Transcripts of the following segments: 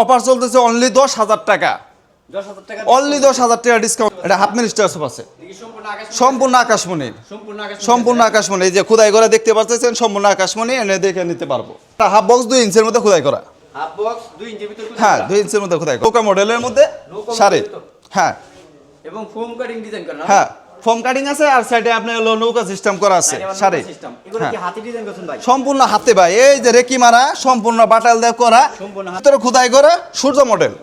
Offer চলতেছে only দশ হাজার টাকা। অনলি দশ হাজার টাকা ডিসকাউন্ট এটা হাফ মিনিস্টার সব আছে সম্পূর্ণ আকাশ সম্পূর্ণ আকাশমণির সম্পূর্ণ আকাশমণি। এই যে খুদাই করা দেখতে পাচ্ছেন সম্পূর্ণ আকাশমণি এনে দেখে নিতে পারব। হাফ বক্স দুই ইঞ্চের মধ্যে খুদাই করা। ইঞ্চি ভিতর করে হ্যাঁ। দুই ইঞ্চের মধ্যে খুদাই করা। নৌকা মডেলের মধ্যে সাড়ে হ্যাঁ। এবং ফোম কাটিং ডিজাইন করা। হ্যাঁ। ফোম কাটিং আছে আর সাইডে আপনার হলো নৌকা সিস্টেম করা আছে। সাড়ে হ্যাঁ। সম্পূর্ণ হাতে ভাই। এই যে রেকি মারা সম্পূর্ণ বাটাল দিয়ে করা। ভিতরে খুদাই করা সূর্য মডেল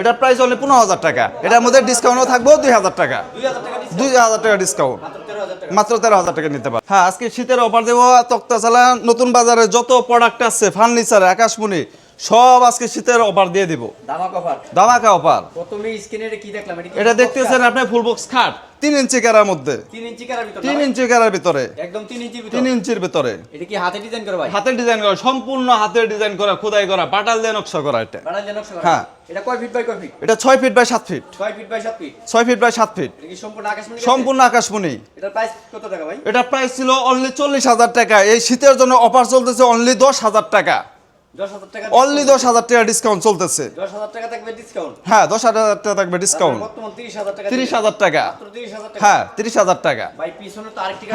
এটার প্রাইস হলে পনেরো হাজার টাকা। এটার মধ্যে ডিসকাউন্টও থাকব দুই হাজার টাকা। দুই হাজার টাকা ডিসকাউন্ট মাত্র তেরো হাজার টাকা। নিতে পারে। হ্যাঁ আজকে শীতের অফার দেবো তক্তা চালা নতুন বাজারে যত প্রোডাক্ট আছে ফার্নিচার আকাশমণি সব আজকে শীতের অফার দিয়ে দিব। দামা কভার দামাকা অফার প্রথমে স্ক্রিনে কি দেখলাম? এটা এটা দেখতেছেন আপনি ফুল বক্স খাট তিন ইঞ্চি কেরার মধ্যে। তিন ইঞ্চি কারার ভিতর তিন ইঞ্চি কেরার ভিতরে। একদম তিন ইঞ্চির ভিতর। তিন ইঞ্চির ভিতরে। এটা কি হাতে ডিজাইন করা ভাই? হাতের ডিজাইন করা সম্পূর্ণ হাতের ডিজাইন করা খোদাই করা পাটাল দিয়ে নকশা করা এটা। বাড়াল যে নকশা করা? হ্যাঁ। এটা কয় ফিট বাই কয় ফিট এটা ছয় ফিট বাই সাত ফিট ছয় ফিট বাই সাত ফিট ছয় ফিট বাই সাত ফিট এটা কি সম্পূর্ণ আকাশ সম্পূর্ণ আকাশমণি। এটার প্রাইস কত টাকা ভাই? এটা প্রাইস ছিল অনলি চল্লিশ হাজার টাকা। এই শীতের জন্য অফার চলতেছে অনলি দশ হাজার টাকা দশ হাজার টাকা। অনলি দশ হাজার টাকা ডিসকাউন্ট চলতেছে। দশ হাজার টাকা থাকবে ডিসকাউন্ট হ্যাঁ দশ হাজার টাকা থাকবে ডিসকাউন্ট তিরিশ হাজার টাকা হ্যাঁ তিরিশ হাজার টাকা।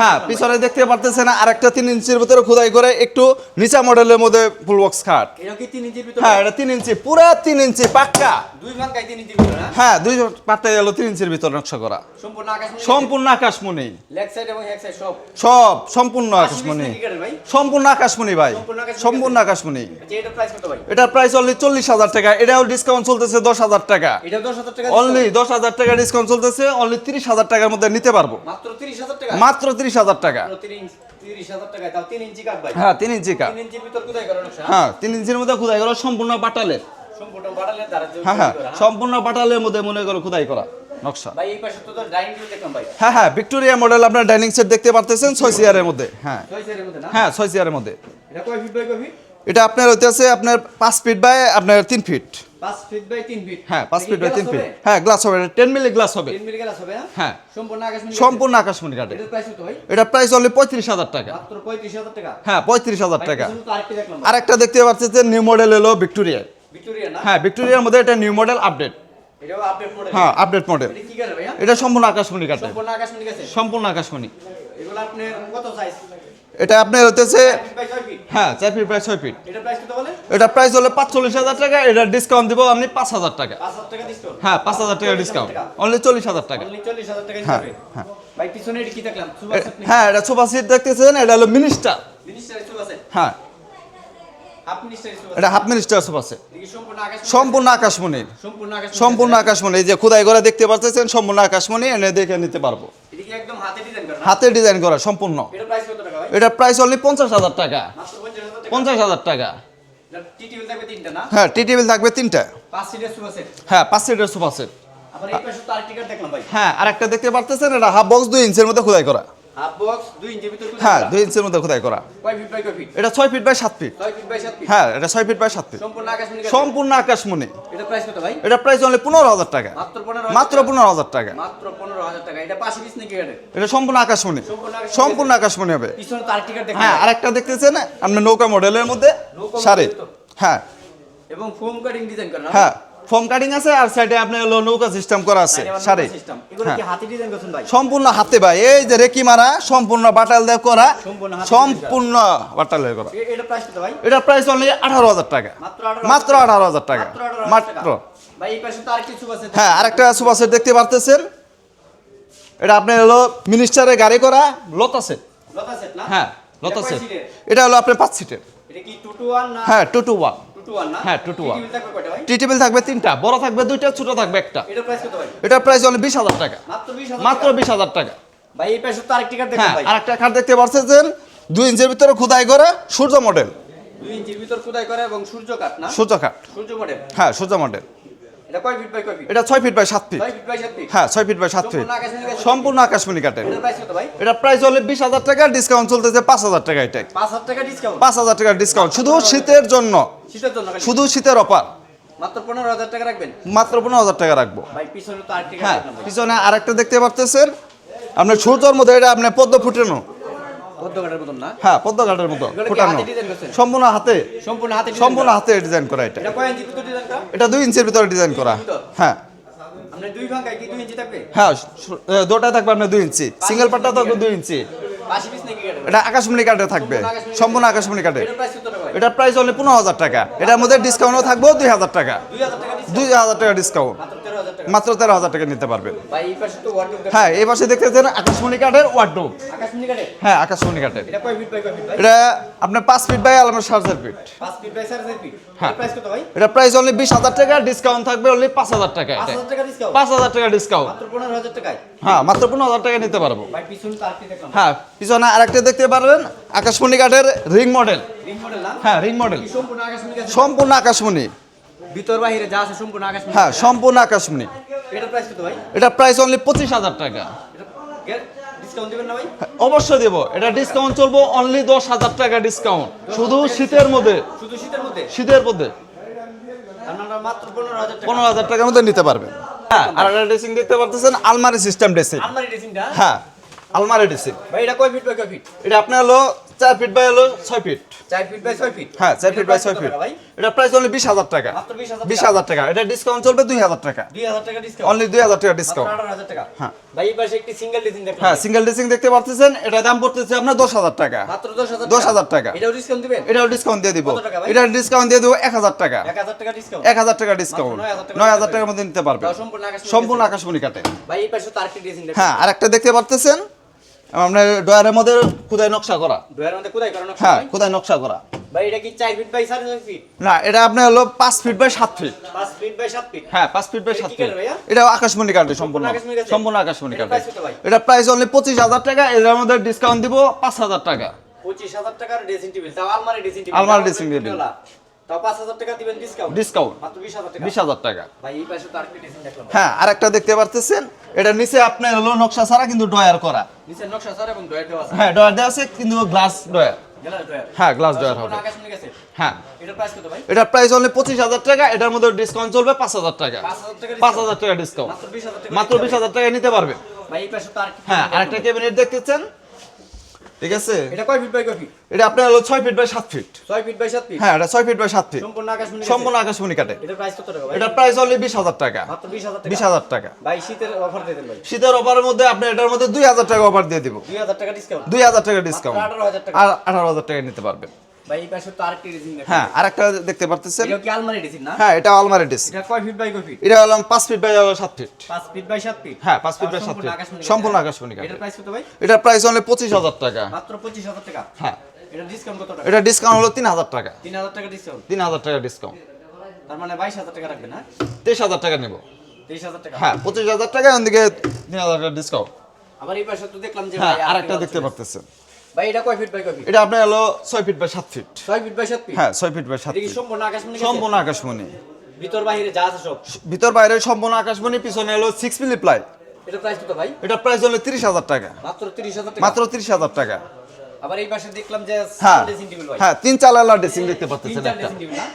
হ্যাঁ পিছনে দেখতে পারতেছেন আরেকটা তিন ইঞ্চির ভিতরে খোদাই করে একটু নিচা মডেলের মধ্যে ফুল বক্স খাট হ্যাঁ এটা তিন ইঞ্চি পুরা তিন ইঞ্চি পাক্কা। দুই ভাগ গাই ইঞ্চির ভিতর হ্যাঁ দুই পাটটা গেল তিন ইঞ্চির ভিতরে নকশা করা। সম্পূর্ণ আকাশ সম্পূর্ণ আকাশমণি। লেগ সাইড এবং হেড সাইড সব? সব সম্পূর্ণ আকাশমণি সম্পূর্ণ আকাশমণি ভাই। সম্পূর্ণ আকাশমণি আচ্ছা এটার প্রাইস কত ভাই? এটার প্রাইস অনলি চল্লিশ হাজার টাকা। এটাও ডিসকাউন্ট চলতেছে দশ হাজার টাকা। এটা অনলি দশ হাজার টাকা ডিসকাউন্ট চলতেছে অনলি তিরিশ হাজার টাকার মধ্যে নিতে পারব। মাত্র তিরিশ হাজার টাকা? মাত্র তাও তিন ইঞ্চি কাট ভাই? হ্যাঁ তিন ইঞ্চি কা তিন ইঞ্চির ভিতর কোথায় করো নকশা? হ্যাঁ তিন ইঞ্চির মধ্যে খুদাই করা? সম্পূর্ণ বাটালের। হ্যাঁ হ্যাঁ। হ্যাঁ? সম্পূর্ণ বাটালের মধ্যে মনে করো খুদাই করা নকশা। ভাই এই পাশে তো ডাইনিং টেবিল দেখলাম ভাই। হ্যাঁ হ্যাঁ ভিক্টোরিয়া মডেল আপনার ডাইনিং সেট দেখতে পারতেছেন ছয় চেয়ারের মধ্যে হ্যাঁ। হ্যাঁ ছয় চেয়ারের মধ্যে। এটা কয় ফিট এটা আপনার আপনার পাঁচ ফিট বাই আপনার তিন ফিট পাঁচ ফিট বাই তিন ফিট হ্যাঁ পাঁচ ফিট বাই তিন ফিট হ্যাঁ গ্লাস হবে টেন মিলি গ্লাস হবে। তিন মিলি গ্লাস হবে হ্যাঁ? সম্পূর্ণ আকাশ সম্পূর্ণ আকাশমণি কাটে এটার প্রাইস কত ভাই? এটা প্রাইস অনলি পঁয়ত্রিশ হাজার টাকা। হ্যাঁ পঁয়ত্রিশ হাজার টাকা। ভাই। আরেকটা দেখতে পাচ্ছেন নিউ মডেল এলো ভিক্টোরিয়া হ্যাঁ ভিক্টোরিয়ার মধ্যে এটা নিউ মডেল আপডেট হ্যাঁ আপডেট মডেল এটা সম্পূর্ণ আকাশমণি কাটে সম্পূর্ণ আকাশমণি এটা আপনার হতেছে হ্যাঁ চার ফিট প্রায় ছয় ফিট এটা প্রাইস হলো পাঁচচল্লিশ হাজার টাকা এটা ডিসকাউন্ট দিব আপনি পাঁচ হাজার টাকা। হ্যাঁ পাঁচ হাজার টাকা ডিসকাউন্ট অনলি চল্লিশ হাজার টাকা। হ্যাঁ, হ্যাঁ। হ্যাঁ এটা সোফা সিট দেখতেছেন এটা হলো মিনিস্টার হ্যাঁ। এটা হাফ মিনিস্টার দেখি সম্পূর্ণ আকাশ সম্পূর্ণ আকাশমণির সম্পূর্ণ আকাশমণি এই যে খুদাই করে দেখতে পাচ্ছেন সম্পূর্ণ আকাশমণি এনে দেখে নিতে পারব। হাতে ডিজাইন করা। সম্পূর্ণ। এটা প্রাইস অনলি পঞ্চাশ হাজার টাকা। পঞ্চাশ হাজার টাকা। পঞ্চাশ টি টেবিল থাকবে তিনটা হ্যাঁ টি টেবিল থাকবে তিনটা। পাঁচ সিটের সুপার সেট হ্যাঁ পাঁচ সিটের সোফা সেট কার্ড দেখলাম ভাই। হ্যাঁ আরেকটা দেখতে পারতেছেন এটা হাফ বক্স দুই ইঞ্চের মধ্যে খোদাই করা। হ্যাঁ দুই ইঞ্চের মধ্যে খোদাই করা? এটা ছয় ফিট বাই সাত ফিট হ্যাঁ এটা ছয় ফিট বাই সাত ফিট সম্পূর্ণ আকাশ মিলি আকাশমণি। এটা প্রাইস অনলি পনেরো হাজার টাকা। মাত্র পনেরো হাজার টাকা। এটা সম্পূর্ণ আকাশমণি। সম্পূর্ণ আকাশমণি। হবে। হ্যাঁ। আরেকটা দেখতেছেন? আপনার নৌকা মডেলের মধ্যে সাড়ে হ্যাঁ। এবং ফোম কাটিং ডিজাইন করা হ্যাঁ। ফোম কাটিং আছে আর সাইডে আপনার হলো নৌকা সিস্টেম করা আছে সাড়ে হ্যাঁ। সম্পূর্ণ হাতে ভাই এই যে রেকি মারা সম্পূর্ণ বাটাল দিয়ে করা সম্পূর্ণ বাটাল দিয়ে করা। এটা প্রাইস কত ভাই? এটা প্রাইস অনলি আঠারো হাজার টাকা। মাত্র 18,000 আঠারো হাজার টাকা। মাত্র 18,000 মাত্র। টাকা। ভাই এই পাশে তো আরেকটি সুপার সেট হ্যাঁ আরেকটা সুপার সেট দেখতে পারতেছেন? এটা আপনার হলো মিনিস্টারের গাড়ি করা লতা সেট হ্যাঁ লতা সেট এটা হলো আপনার পাঁচ সিটের এটা কি 2 টু 1 হ্যাঁ টু টু ওয়ান 2 টু 1 না হ্যাঁ, টি টেবিল থাকবে তিনটা বড় থাকবে দুইটা ছোট থাকবে একটা। এটার প্রাইস হলো বিশ হাজার টাকা। মাত্র বিশ হাজার টাকা। ভাই এই পাশে তো আরেকটি হ্যাঁ আরেকটা দেখতে পারছেন দুই ইঞ্চের ভিতরে খোদাই করে সূর্য মডেল 2 ইঞ্চির ভিতর খোদাই করে এবং সূর্য কাট না? সূর্য মডেল হ্যাঁ সূর্য মডেল এটা ছয় ফিট বাই সাত ফিট। 6 feet by 7 feet? হ্যাঁ ছয় ফিট বাই সাত ফিট। সম্পূর্ণ আকাশমণি ভাই? এটা প্রাইস হলে বিশ হাজার টাকা ডিসকাউন্ট চলতেছে পাঁচ হাজার টাকা এটা। 5000 টাকা ডিসকাউন্ট পাঁচ হাজার টাকার ডিসকাউন্ট শুধু শীতের জন্য। শুধু শীতের অফার মাত্র 15000 টাকা রাখবেন? মাত্র পনেরো হাজার টাকা রাখব। হ্যাঁ পিছনে আরেকটা দেখতে পারতেছেন। আপনার সূর্যর মধ্যে এটা আপনার পদ্ম ফুটানো। পদ্ম ঘাটের হ্যাঁ মতো ফোটানো। হাতে সম্পূর্ণ হাতে। সম্পূর্ণ ডিজাইন করা? এটা। এটা দুই ইঞ্চির ভিতরে ডিজাইন করা। হ্যাঁ। হ্যাঁ থাকবে আপনার দুই ইঞ্চি। সিঙ্গেল পাটটা থাকবে দুই ইঞ্চি। এটা আকাশমণি থাকবে। সম্পূর্ণ আকাশমণি এটার প্রাইস হলে পনেরো হাজার টাকা। এটার মধ্যে ডিসকাউন্টও থাকব দুই হাজার টাকা। 2000 টাকা ডিসকাউন্ট দুই হাজার টাকা ডিসকাউন্ট মাত্র 13000 টাকা। মাত্র তেরো হাজার টাকা নিতে পারবেন। হ্যাঁ এই পাশে দেখতেছেন আকাশমণি কাঠের ওয়ার্ডরোব হ্যাঁ আকাশমণি কাঠের। এটা আপনার পাঁচ ফিট বাই আলমের সাড়ে চার ফিট 5 ফিট বাই 4.5 ফিট হ্যাঁ। এটা প্রাইস অনলি বিশ হাজার টাকা ডিসকাউন্ট থাকবে অনলি পাঁচ হাজার টাকা এটা। 5000 টাকা ডিসকাউন্ট পাঁচ হাজার টাকা ডিসকাউন্ট মাত্র 15000 টাকায়? হ্যাঁ মাত্র পনেরো হাজার টাকা নিতে পারব। হ্যাঁ পিছনে আরেকটা দেখতে পারবেন আকাশমণি কাঠের রিং মডেল হ্যাঁ রিং মডেল সম্পূর্ণ আকাশমণি। ভিতর বাহিরে যা আছে সম্পূর্ণ আকাশমণি হ্যাঁ সম্পূর্ণ আকাশমণি এটার প্রাইস কত ভাই? এটা প্রাইস অনলি পঁচিশ হাজার টাকা। এটা অবশ্যই দেবো। এটা ডিসকাউন্ট চলবো অনলি দশ হাজার টাকা ডিসকাউন্ট শুধু শীতের মধ্যে। শুধু শীতের মধ্যে? শীতের মধ্যে। আপনারা মাত্র 15000 টাকা। পনেরো হাজার টাকার মধ্যে নিতে পারবেন। হ্যাঁ আর একটা ড্রেসিং দেখতে পারতেছেন আলমারি সিস্টেম ড্রেসিং হ্যাঁ আলমারি ড্রেসিং ভাই এটা কয় ফিট বাই কয় ফিট এটা আপনার হলো চার ফিট বাই হলো ছয় ফিট 4 ফিট বাই 6 ফিট হ্যাঁ চার ফিট বাই ছয় ফিট এটা প্রাইস অনলি বিশ হাজার টাকা। মাত্র 20000 বিশ হাজার টাকা। এটা ডিসকাউন্ট চলবে দুই হাজার টাকা। 2000 টাকা ডিসকাউন্ট অনলি দুই হাজার টাকা ডিসকাউন্ট 18000 টাকা। হ্যাঁ। ভাই এই পাশে একটি সিঙ্গেল ড্রেসিং দেখলাম। হ্যাঁ সিঙ্গেল দেখতে পারতেছেন। এটা দাম পড়তেছে আপনার দশ হাজার টাকা। মাত্র 10000 দশ হাজার টাকা। এটাও ডিসকাউন্ট দিবেন? এটাও ডিসকাউন্ট দিয়ে দিব? এটা ডিসকাউন্ট দিয়ে দেবো এক হাজার টাকা। 1000 টাকা ডিসকাউন্ট এক হাজার টাকা ডিসকাউন্ট 9000 টাকা নয় হাজার টাকার মধ্যে নিতে পারবে সম্পূর্ণ আকাশমণি কাটে ভাই এই পাশে তো আরেকটি ড্রেসিং দেখলাম। হ্যাঁ আরেকটা দেখতে পারতেছেন। আপনার ডয়ারের মধ্যে খুদাই নকশা করা। ডয়ার মধ্যে কোথায় করানো হ্যাঁ খুদাই নকশা করা। ভাই এটা কি 4 ফিট বাই 4.5 ফিট না এটা আপনার হলো পাঁচ ফিট বাই সাত ফিট 5 ফিট বাই 7 ফিট হ্যাঁ পাঁচ ফিট বাই এটা সাত কি ফিট এটা আকাশমণি কাটে সম্পূর্ণ। সম্পূর্ণ আকাশমণি কাটে? এটা প্রাইস অনলি পঁচিশ হাজার টাকা এর মধ্যে ডিসকাউন্ট দিব পাঁচ হাজার টাকা। 25000 টাকার ড্রেসিং টেবিল তাও আলমারি ড্রেসিং টেবিল আলমারি dressing table। তাও 5000 টাকা ডিসকাউন্ট ডিসকাউন্ট মাত্র 20000 টাকা? বিশ হাজার টাকা। ভাই এই পাশে তো আরেকটি ড্রেসিং দেখলাম। হ্যাঁ আরেকটা দেখতে পারতেছেন। এটা নিচে আপনার হলো নকশা ছাড়া কিন্তু ডয়ার করা। হ্যাঁ ডয়ার দেওয়া আছে কিন্তু গ্লাস ডয়ার হ্যাঁ গ্লাস ডয়ার হবে। হ্যাঁ। এটার প্রাইস এটার অনলি পঁচিশ হাজার টাকা এটার মধ্যে ডিসকাউন্ট চলবে পাঁচ হাজার টাকা। পাঁচ হাজার টাকা ডিসকাউন্ট মাত্র 20000 টাকা মাত্র বিশ হাজার টাকা নিতে পারবে। হ্যাঁ আরেকটা ক্যাবিনেট দেখতেছেন। ঠিক আছে? এটা কয় ফিট বাই কয় ফিট এটা আপনার হলো ছয় ফিট বাই সাত ফিট 6 ফিট বাই 7 ফিট হ্যাঁ এটা ছয় ফিট বাই সাত ফিট সম্পূর্ণ আকাশমণি সম্পূর্ণ আকাশমণি কাটে এটা প্রাইস কত টাকা ভাই? এটার প্রাইস হলো বিশ হাজার টাকা। মাত্র 20000 টাকা? বিশ হাজার টাকা। ভাই শীতের অফার দিয়ে দেন ভাই। শীতের অফারের মধ্যে আপনি এটার মধ্যে দুই হাজার টাকা অফার দিয়ে দিব। 2000 টাকা ডিসকাউন্ট দুই হাজার টাকা ডিসকাউন্ট 18000 টাকা। আর আঠারো হাজার টাকা নিতে পারবেন। আরেকটি হ্যাঁ দেখতে পারতেছেন। হ্যাঁ এটা আলমারি ডিস এটা কয় ফিট বাই কয় ফিট এটা হলো পাঁচ ফিট বাই সাত ফিট ফিট বাই 7 ফিট হ্যাঁ পাঁচ ফিট বাই সাত ফিট সম্পূর্ণ আকাশমণি এটার প্রাইস কত ভাই? এটার প্রাইস অনলি পঁচিশ হাজার টাকা। মাত্র 25000 টাকা? হ্যাঁ। এটা ডিসকাউন্ট কত টাকা? এটা ডিসকাউন্ট হলো তিন হাজার টাকা। 3000 টাকা ডিসকাউন্ট তিন হাজার টাকা ডিসকাউন্ট তার মানে 22000 টাকা রাখবেন হ্যাঁ তেইশ হাজার টাকা নেব। 23000 টাকা। হ্যাঁ পঁচিশ হাজার টাকা ওদিকে তিন হাজার টাকা ডিসকাউন্ট আবার এই পাশে তো দেখলাম যে হ্যাঁ আরেকটা দেখতে পারতেছেন। ভাই এটা কয় ফিট বাই কয় ফিট এটা আপনার হলো ছয় ফিট বাই সাত ফিট 6 ফিট বাই 7 ফিট হ্যাঁ ছয় ফিট বাই সাত এটা কি ফিট সম্পূর্ণ আকাশমণি? সম্পূর্ণ আকাশমণি। ভিতর বাইরে যা আছে সব। ভিতর বাইরে সম্পূর্ণ আকাশমণি পিছনে হলো সিক্স মিলি প্লাই এটা প্রাইস কত ভাই? এটা প্রাইস হলো তিরিশ হাজার টাকা। মাত্র 30000 টাকা। মাত্র তিরিশ হাজার টাকা। আবার এই পাশে দেখলাম যে হ্যাঁ ভাই হ্যাঁ তিন চাল আলাদা ড্রেসিং দেখতে পাচ্ছেন একটা।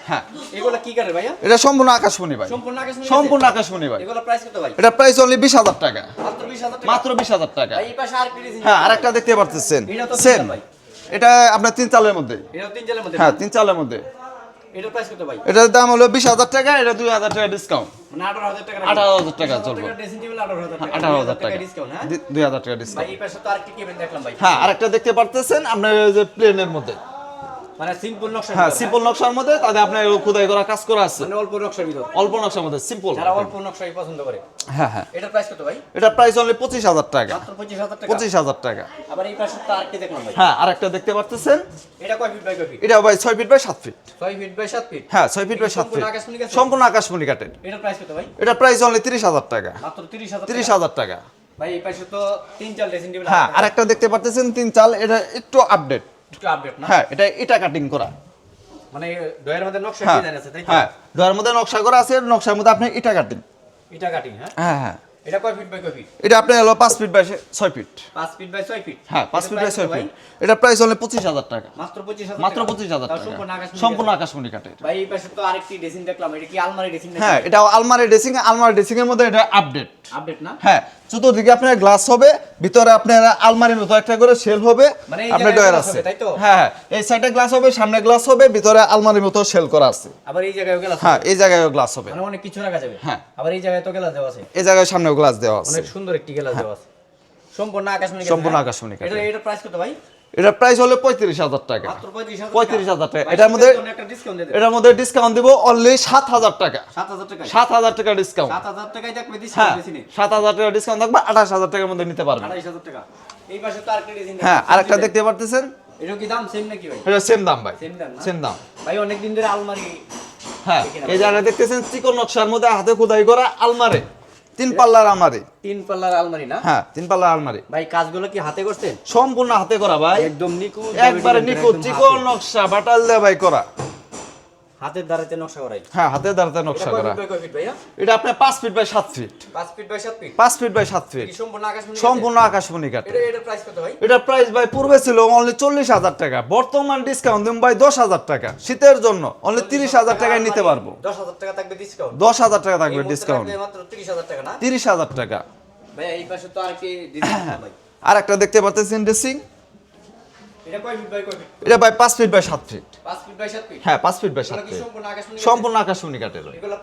হ্যাঁ। এগুলা কি করে ভাইয়া? এটা সম্পূর্ণ আকাশমণি ভাই। সম্পূর্ণ আকাশমণি সম্পূর্ণ আকাশমণি ভাই। এগুলা প্রাইস কত ভাই? এটা প্রাইস অনলি বিশ হাজার টাকা। মাত্র 20000 টাকা? মাত্র বিশ হাজার টাকা। এই পাশে আরেকটি ড্রেসিং হ্যাঁ আরেকটা দেখতে পাচ্ছেন এটা তো সেম ভাই। এটা আপনার তিন চালের মধ্যে। এটা তিন চালের মধ্যে। হ্যাঁ তিন চালের মধ্যে। এটার প্রাইস কত ভাই? এটার দাম হলো বিশ হাজার টাকা এটা দুই হাজার টাকা ডিসকাউন্ট মানে 18000 টাকা আঠারো হাজার টাকা চলবে। ড্রেসিং টেবিল 18000 টাকা। আঠারো হাজার টাকা। ডিসকাউন্ট হ্যাঁ? 2000 টাকা ডিসকাউন্ট ভাই এই পাশে তো আরেকটা কি দেখলাম ভাই। হ্যাঁ আরেকটা দেখতে পারতেছেন আপনার ওই যে প্লেনের মধ্যে। মানে সিম্পল নকশা হ্যাঁ সিম্পল নকশার মধ্যে তাদের আপনার খোদাই করা কাজ করা আছে। মানে অল্প নকশার ভিতর। অল্প নকশার মধ্যে সিম্পল যারা অল্প নকশাই পছন্দ করে। হ্যাঁ হ্যাঁ। এটার প্রাইস কত ভাই? এটা প্রাইস অনলি পঁচিশ হাজার টাকা। মাত্র 25000 টাকা? পঁচিশ হাজার টাকা। আবার এই পাশে তো আরেকটি দেখলাম ভাই। হ্যাঁ আরেকটা দেখতে পারতেছেন? এটা কয় ফিট বাই কয় ফিট এটা ভাই ছয় ফিট বাই সাত ফিট 6 ফিট বাই 7 ফিট হ্যাঁ ছয় ফিট বাই সাত সম্পূর্ণ ফিট আকাশমণি? সম্পূর্ণ প্রাইস কত ভাই? এটা প্রাইস অনলি তিরিশ হাজার টাকা। মাত্র 30000 তিরিশ হাজার টাকা। ভাই এই পাশে তো তিন চার ড্রেসিং টেবিল হ্যাঁ আরেকটা দেখতে পারতেছেন তিন চাল। এটা একটু আপডেট আপডেট না? হ্যাঁ এটা এটা কাটিং করা। মানে ডয়ের মধ্যে নকশা হ্যাঁ ডিজাইন আছে তাই তো? হ্যাঁ ডোয়ার মধ্যে নকশা করা আছে নকশার মধ্যে আপনি এটা কাটিং এটা কাটিং হ্যাঁ? হ্যাঁ হ্যাঁ। এটা কয় ফিট বাই কয় ফিট এটা আপনার হলো পাঁচ ফিট বাই ছয় ফিট 5 ফিট বাই 6 ফিট হ্যাঁ পাঁচ ফিট বাই price ছয় কত ভাই? ফিট এটা প্রাইস হলো পঁচিশ হাজার টাকা। মাত্র 25000 মাত্র টাকা। পঁচিশ হাজার তাও টাকা। সম্পূর্ণ আকাশমণি সম্পূর্ণ গাছে। আকাশমণি কাটের ভাই এই পাশে তো আরেকটি ড্রেসিং দেখলাম। এটা কি আলমারি ড্রেসিং হ্যাঁ এটা আলমারি ড্রেসিং আলমারি ড্রেসিং এর মধ্যে এটা আপডেট আপডেট না? হ্যাঁ চতুর্দিকে আপনার গ্লাস হবে ভিতরে আপনার আলমারির মতো একটা করে সেল হবে মানে আপনার ডয়ার আছে। তাই তো? হ্যাঁ হ্যাঁ এই সাইডে গ্লাস হবে সামনে গ্লাস হবে ভিতরে আলমারির মতো সেল করা আছে। আবার এই জায়গায় গ্লাস হ্যাঁ এই জায়গায় গ্লাস হবে। মানে অনেক কিছু রাখা যাবে? হ্যাঁ। আবার এই জায়গায় তো গ্লাস দেওয়া আছে? এই জায়গায় সামনেও গ্লাস দেওয়া আছে। অনেক সুন্দর একটি গ্লাস দেওয়া আছে। সম্পূর্ণ আকাশমণি সম্পূর্ণ হ্যাঁ? আকাশমণি এটা এটা এটার প্রাইস কত ভাই? এটার প্রাইস হলো পঁয়ত্রিশ হাজার টাকা। 35000 35,000 টাকা। এটার মধ্যে- এটার মধ্যে ডিসকাউন্ট দিব অনলি সাত হাজার টাকা। 7000 টাকা সাত হাজার টাকা ডিসকাউন্ট 7000 টাকায় দেখবে হ্যাঁ সাত হাজার টাকা ডিসকাউন্ট থাকবে আঠাশ হাজার টাকার মধ্যে নিতে পারবেন 28000 টাকা। এই পাশে তো আরেকটা ডিজাইন হ্যাঁ আরেকটা দেখতে পারতেছেন? এটা কি দাম? সেম নাকি ভাই? এটা সেম দাম ভাই। সেম দাম সেম দাম। ভাই অনেক দিন ধরে আলমারি হ্যাঁ। এই জায়গায় দেখতেছেন চিকন নকশার মধ্যে হাতে খোদাই করা আলমারি। তিন পাল্লার আলমারি। তিন পাল্লার আলমারি না? হ্যাঁ তিন পাল্লার আলমারি। ভাই কাজগুলো কি হাতে করছেন? সম্পূর্ণ হাতে করা ভাই। একদম নিখুঁত একবারে নিখুঁত চিকন নকশা বাটাল দেয়া ভাই করা। হাতের দ্বারাতে নকশা করাই। হ্যাঁ হাতে দাঁড়াতে নকশা করা। এটা আপনার feet by feet. 5 feet by 7 feet? পাঁচ ফিট বাই সাত ফিট। সম্পূর্ণ আকাশমণি সম্পূর্ণ আকাশমণি কাঠ এটা প্রাইস কত ভাই? এটার প্রাইস ভাই পূর্বে ছিল অনলি চল্লিশ হাজার টাকা। বর্তমান ডিসকাউন্ট দিন ভাই দশ হাজার টাকা। শীতের জন্য অনলি তিরিশ হাজার টাকায় নিতে পারব। 10000 টাকা থাকবে ডিসকাউন্ট দশ হাজার টাকা থাকবে ডিসকাউন্ট মাত্র 30000 টাকা না? তিরিশ হাজার টাকা। ভাই এই পাশে তো আরেকটি ডিজাইন ভাই? আর একটা দেখতে পাচ্ছেন ড্রেসিং এটা এটা ভাই পাঁচ ফিট বাই সাত ফিট 5 ফিট বাই 7 ফিট হ্যাঁ পাঁচ ফিট বাই সাত ফিট সম্পূর্ণ আকাশমণি এটা কাঠের এগুলো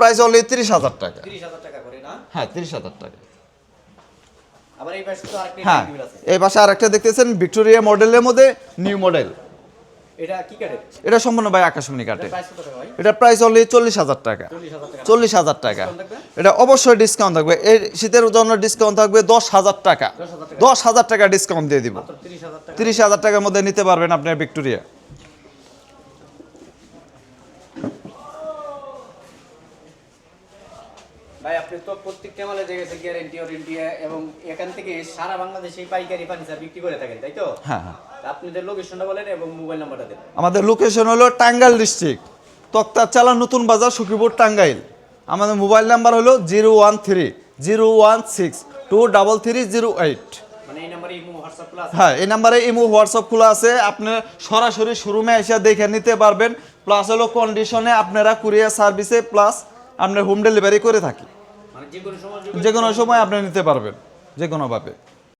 প্রাইস অনলি তিরিশ হাজার টাকা। 30000 টাকা করে না? হ্যাঁ তিরিশ হাজার টাকা। এই পাশে আরেকটি হ্যাঁ এই পাশে আর একটা দেখতেছেন ভিক্টোরিয়া মডেলের মধ্যে নিউ মডেল এটা কি কাটে? এটা সম্পূর্ণ ভাই আকাশমণি কাটে। এটা প্রাইস অনলি চল্লিশ হাজার টাকা। চল্লিশ হাজার টাকা। এটা অবশ্যই ডিসকাউন্ট থাকবে। এই শীতের জন্য ডিসকাউন্ট থাকবে দশ হাজার টাকা। দশ হাজার টাকা। ডিসকাউন্ট দিয়ে দিব। মাত্র 30000 টাকা। তিরিশ হাজার টাকার মধ্যে নিতে পারবেন আপনার ভিক্টোরিয়া ভাই আপনি তো প্রত্যেকটা মালে দেখেছেন গ্যারেন্টি ওয়ারেন্টি এবং এখান থেকে সারা বাংলাদেশে পাইকারি ফার্নিচার বিক্রি করে থাকেন তাই তো? হ্যাঁ হ্যাঁ। আপনাদের লোকেশনটা বলেন এবং মোবাইল নাম্বারটা দেন। আমাদের লোকেশন হলো টাঙ্গাইল ডিস্ট্রিক্ট তক্তার চালা নতুন বাজার সখীপুর টাঙ্গাইল। আমাদের মোবাইল নাম্বার হলো zero one three zero one six two double three zero eight এই নাম্বারে ইমো হোয়াটসঅ্যাপ প্লাস হ্যাঁ এই নাম্বারে ইমো হোয়াটসঅ্যাপ খোলা আছে। আপনি সরাসরি শোরুমে এসে দেখে নিতে পারবেন। প্লাস হলো কন্ডিশনে আপনারা কুরিয়ার সার্ভিসে প্লাস আপনার হোম ডেলিভারি করে থাকি। যে কোনো সময় আপনি নিতে পারবেন যে কোনোভাবে